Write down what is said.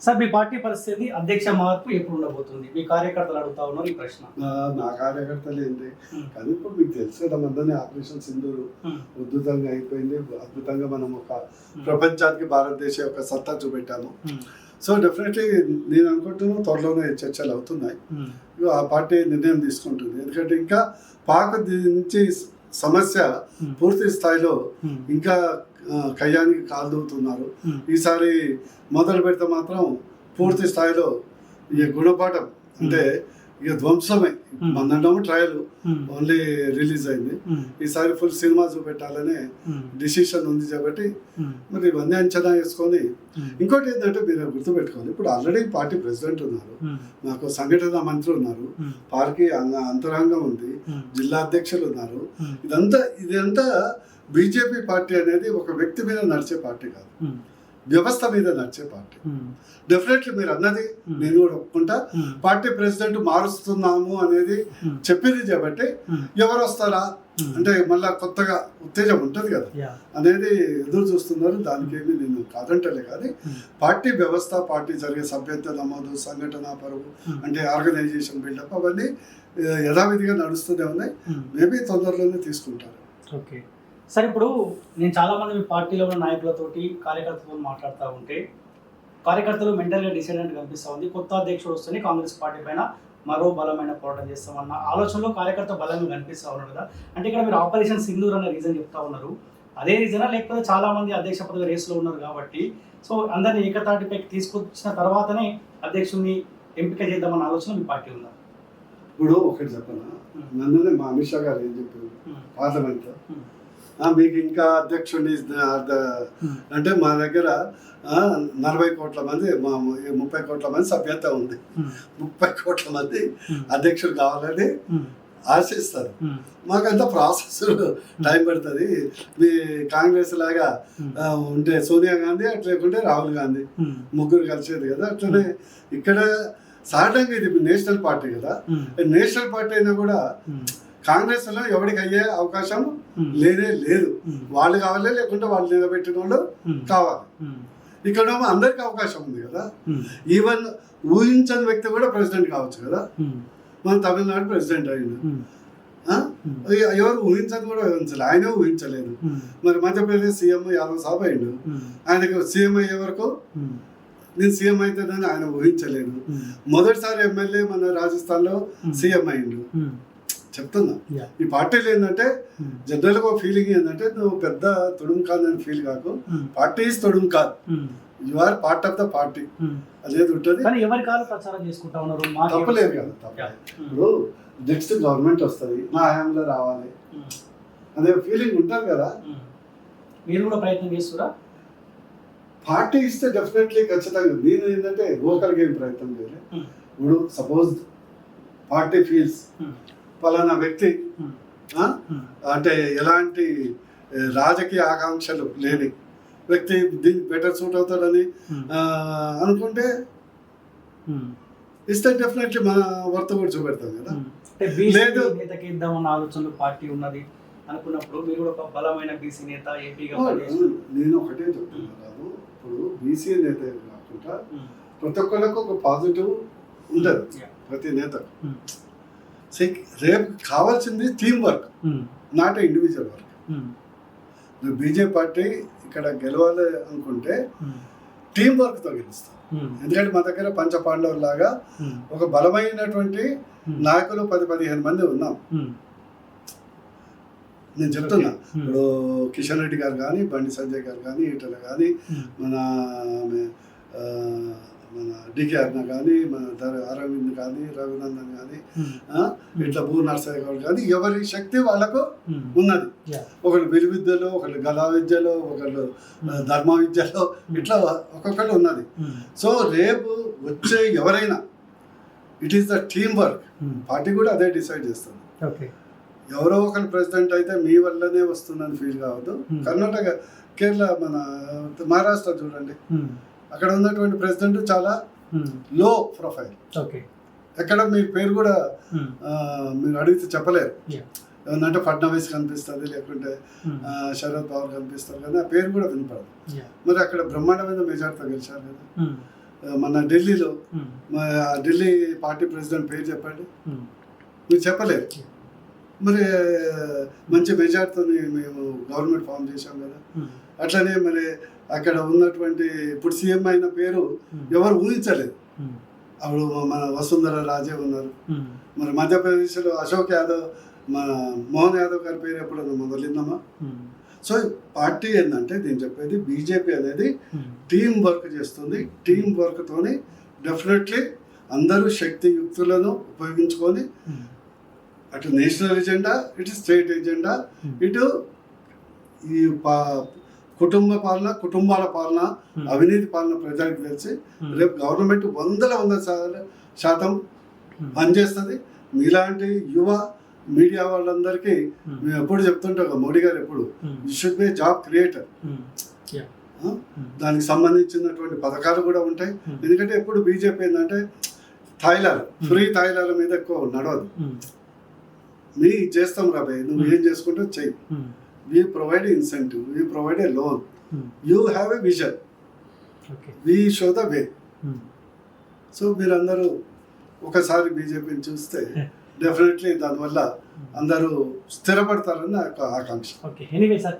Sir మీ party పరిస్థితి అధ్యక్ష మార్పు ఎప్పుడు ఉండబోతుంది మీ కార్యకర్తలు అడుగుతా ఉన్నారు ఈ ప్రశ్న నా- కార్యకర్తలు ఏంటి. కానీ ఇప్పుడు మీకు తెలుసు కదా మందని ఆపరేషన్ సింధూరు ఉమ్. అద్భుతంగా అయిపోయింది అద్భుతంగా మనం ఒక. ప్రపంచానికి భారతదేశం యొక్క సత్తా చూపెట్టాము. సో డెఫినెట్లీ నేను అనుకుంటున్నాను త్వరలోనే చర్చలు అవుతున్నాయి ఆ పార్టీ నిర్ణయం తీసుకుంటుంది ఎందుకంటే ఇంకా పాక్ నుంచి సమస్య. పూర్తి స్థాయిలో. ఇంకా కయ్యానికి కాలుదవుతున్నారు ఉమ్. ఈసారి మొదలు పెడితే మాత్రం పూర్తి స్థాయిలో ఈ గుణపాఠం అంటే ఇక ధ్వంసమే. మొన్నటేమో ట్రయల్. ఓన్లీ రిలీజ్ అయింది. ఈసారి ఫుల్ సినిమా చూపెట్టాలనే. డిసిషన్ ఉంది కాబట్టి. మరి ఇవన్నీ అంచనా వేసుకొని. ఇంకోటి ఏంటంటే మీరు గుర్తుపెట్టుకోవాలి ఇప్పుడు ఆల్రెడీ పార్టీ ప్రెసిడెంట్ ఉన్నారు. నాకు సంఘటన మంత్రి ఉన్నారు. పార్టీ అంతరంగం ఉంది. జిల్లా అధ్యక్షులు ఉన్నారు. ఇదంతా ఇదంతా బీజేపీ పార్టీ అనేది ఒక వ్యక్తి మీద నడిచే పార్టీ కాదు. వ్యవస్థ మీద నడిచే పార్టీ. డెఫినెట్లీ మీరు అన్నది Hmm. నేను కూడా ఒప్పుకుంటా ఉమ్. పార్టీ ప్రెసిడెంట్ మారుస్తున్నాము అనేది. చెప్పింది కాబట్టి. ఎవరు వస్తారా. అంటే మళ్ళా కొత్తగా ఉత్తేజం ఉంటుంది కదా. అనేది ఎదురు చూస్తున్నారు దానికి ఏమి నేను కాదంటలే కానీ. పార్టీ వ్యవస్థ పార్టీ జరిగే సభ్యత నమోదు సంఘటన పరువు. అంటే ఆర్గనైజేషన్ బిల్డప్ అవన్నీ యథావిధిగా నడుస్తూనే ఉన్నాయి. మేబీ తొందరలోనే తీసుకుంటారు ఓకే సార్ ఇప్పుడు నేను చాలా మంది మీ పార్టీలో ఉన్న నాయకులతోటి కార్యకర్తలతో మాట్లాడుతూ ఉంటే కార్యకర్తలు మెంటల్గా డిసైడెంట్ కనిపిస్తూ ఉంది. కొత్త అధ్యక్షుడు వస్తేనే కాంగ్రెస్ పార్టీ పైన మరో బలమైన పోరాటం చేస్తామన్న ఆలోచనలో కార్యకర్త బలంగా కనిపిస్తూ ఉన్నారు కదా. అంటే ఇక్కడ మీరు ఆపరేషన్ సింధూర్ అనే రీజన్ చెప్తా ఉన్నారు. అదే రీజనా లేకపోతే చాలా మంది అధ్యక్ష పదవి రేసులో ఉన్నారు కాబట్టి. సో అందరినీ ఏకతాటిపైకి తీసుకొచ్చిన తర్వాతనే అధ్యక్షుడిని ఎంపిక చేద్దామన్న ఆలోచన మీ పార్టీ ఉందా? ఇప్పుడు ఒకటి చెప్పనా? నన్ననే మా అమిత్ షా గారు ఏం చెప్పారు. పార్లమెంట్లో మీకు ఇంకా అధ్యక్షుడిని. అంటే మా దగ్గర నలభై కోట్ల మంది మా ముప్పై కోట్ల మంది సభ్యత ఉంది. ముప్పై కోట్ల మంది. అధ్యక్షుడు కావాలని. ఆశిస్తారు. మాకంత ప్రాసెస్ టైం పడుతుంది మీ కాంగ్రెస్ లాగా ఉంటే సోనియా గాంధీ అట్లా లేకుంటే రాహుల్ గాంధీ. ముగ్గురు కలిసేది కదా అట్లనే ఇక్కడ సాధారణంగా ఇది నేషనల్ పార్టీ కదా. నేషనల్ పార్టీ అయినా కూడా. కాంగ్రెస్లో ఎవరికి అయ్యే అవకాశం. లేనే లేదు. వాళ్ళు కావాలి లేకుంటే వాళ్ళు నిలబెట్టిన వాళ్ళు. కావాలి. ఇక్కడ అందరికి అవకాశం ఉంది కదా. ఈవెన్ ఊహించని వ్యక్తి కూడా ప్రెసిడెంట్ కావచ్చు కదా. మన తమిళనాడు ప్రెసిడెంట్. ఎ- ఎవరు ఊహించని కూడా ఊహించలేదు ఆయనే ఊహించలేదు. మరి మధ్యప్రదేశ్ సీఎం యాదవ్ సాబ్ అయ్యిండు. ఆయనకు సీఎం అయ్యే వరకు. నేను సీఎం అవుతుందని ఆయన ఊహించలేదు. మొదటిసారి ఎమ్మెల్యే మన రాజస్థాన్లో. సీఎం అయ్యిండు. చెప్తున్నా. ఈ పార్టీలు ఏంటంటే ఉమ్. జనరల్గా ఫీలింగ్ ఏంటంటే నువ్వు పెద్ద తుడుము కాదని ఫీల్ కాకు. పార్టీ ఈజ్ తుడుము కాదు. You are part of the party. అనేది ఉంటుంది కానీ ఎవరి కాలు ప్రచారం చేసుకుంటా ఉన్నారు తప్పలేదు కదా. తప్పలేదు ఉమ్. ఇప్పుడు నెక్స్ట్ గవర్నమెంట్ వస్తుంది నా హయాంలో రావాలి. అనే ఫీలింగ్ ఉంటుంది కదా. మీరు కూడా ప్రయత్నం చేస్తురా పార్టీ ఇస్తే డెఫినెట్లీ ఖచ్చితంగా నేను ఏంటంటే ఓకర్గా ఏం ప్రయత్నం చేయాలి ఉమ్. ఇప్పుడు సపోజ్ పార్టీ ఫీల్స్ ఫలానా వ్యక్తి. అంటే ఎలాంటి రాజకీయ ఆకాంక్షలు లేని వ్యక్తి దీనికి బెటర్ సూట్ అవుతాడని అనుకుంటే. ఇస్తే డెఫినెట్లీ మన వర్త కూడా చూపెడతాం కదా లేదు. నేతకి ఇద్దామన్న ఆలోచనలో పార్టీ ఉన్నది అనుకున్నప్పుడు మీరు కూడా ఒక బలమైన బీసీ నేత పనిచేస్తున్నారు. నేను ఒకటే చెప్తున్నాను. ఇప్పుడు బీసీ నేత కాకుండా. ప్రతి ఒక్కరికి ఒక పాజిటివ్ ఉండదు. ప్రతి. సెక్- రేపు కావాల్సింది team work. Not individual work. నువ్వు బీజేపీ పార్టీ ఇక్కడ గెలవాలి అనుకుంటే. టీం వర్క్తో గెలుస్తాం ఉమ్. ఎందుకంటే మా దగ్గర పంచ పాండవుల లాగా ఉమ్. ఒక బలమైనటువంటి. నాయకులు పది పదిహేను మంది ఉన్నాం. నేను చెప్తున్నా. ఇప్పుడు కిషన్ రెడ్డి గారు కానీ బండి సంజయ్ గారు కానీ ఈటల కానీ. మన మన డికే అర్ణ కానీ మన అరవింద్ కానీ రఘునందన్ కానీ. ఆ, ఇట్లా భూ నర్సయ్య గారు కానీ ఎవరి శక్తి వాళ్ళకు ఉమ్. ఉన్నది. ఒకళ్ళు విలు విద్యలో ఒకళ్ళు గలా విద్యలో ఒకళ్ళు ధర్మ విద్యలో ఇట్లా ఒక్కొక్కళ్ళు ఉన్నది. సో రేపు వచ్చే ఎవరైనా it is the team work. Party కూడా అదే డిసైడ్ చేస్తుంది ఎవరో ఒకరు ప్రెసిడెంట్ అయితే మీ వల్లనే వస్తుందని ఫీల్ కావద్దు Hmm. కర్ణాటక కేరళ మన మహారాష్ట్ర చూడండి. అక్కడ ఉన్నటువంటి ప్రెసిడెంట్ చాలా. లో ప్రొఫైల్ ఓకే ఎక్కడ మీ పేరు కూడా. ఆ, మీరు అడిగితే చెప్పలేరు. ఏమంటే ఫడ్నవీస్ కనిపిస్తుంది లేకుంటే. ఆ, శరద్ పవార్ కనిపిస్తారు కానీ ఆ పేరు కూడా వినపడదు. మరి అక్కడ బ్రహ్మాండమైన మెజార్టీతో గెలిచారు కదా ఉమ్. మన ఢిల్లీలో ఢిల్లీ పార్టీ ప్రెసిడెంట్ పేరు చెప్పండి మీరు చెప్పలేరు మరి మంచి మెజార్టీతో మేము గవర్నమెంట్ ఫామ్ చేశాం కదా అట్లనే మరి అక్కడ ఉన్నటువంటి ఇప్పుడు సీఎం అయిన పేరు ఉమ్, ఎవరు ఊహించలేదు. ఉమ్, అప్పుడు మన వసుంధర రాజే ఉన్నారు. ఉమ్, మరి మధ్యప్రదేశ్లో అశోక్ యాదవ్ మన మోహన్ యాదవ్ గారి పేరు ఎప్పుడన్నా మొదలైందమ్మా? సో పార్టీ ఏంటంటే నేను చెప్పేది బీజేపీ అనేది టీం వర్క్ చేస్తుంది. టీం వర్క్తోని డెఫినెట్లీ అందరూ శక్తి యుక్తులను ఉపయోగించుకొని అటు నేషనల్ ఎజెండా ఇటు స్టేట్ ఎజెండా ఇటు ఈ పా- కుటుంబ పాలన కుటుంబాల పాలన అవినీతి పాలన ప్రజలకు తెలిసి రేపు గవర్నమెంట్ వందల వంద శాతం పనిచేస్తుంది. మీలాంటి యువ మీడియా వాళ్ళందరికీ మేము. ఎప్పుడు చెప్తుంటాం మోడీ గారు ఎప్పుడు షుడ్ బి జాబ్ క్రియేటర్ దానికి సంబంధించినటువంటి పథకాలు కూడా ఉంటాయి. ఎందుకంటే ఎప్పుడు బీజేపీ ఏంటంటే థాయిలాలు ఫ్రీ థాయిలాల మీద ఎక్కువ నడవదు. మీ చేస్తాం రాబాయ్ నువ్వు ఏం చేసుకుంటావు చెయ్యి. We provide incentive we provide a loan um, you have a vision okay we show the way um, so మీరందరూ ఒకసారి బీజేపీని చూస్తే డెఫినెట్లీ దానివల్ల అందరూ స్థిరపడతారని నా యొక్క ఆకాంక్ష. Okay anyway sir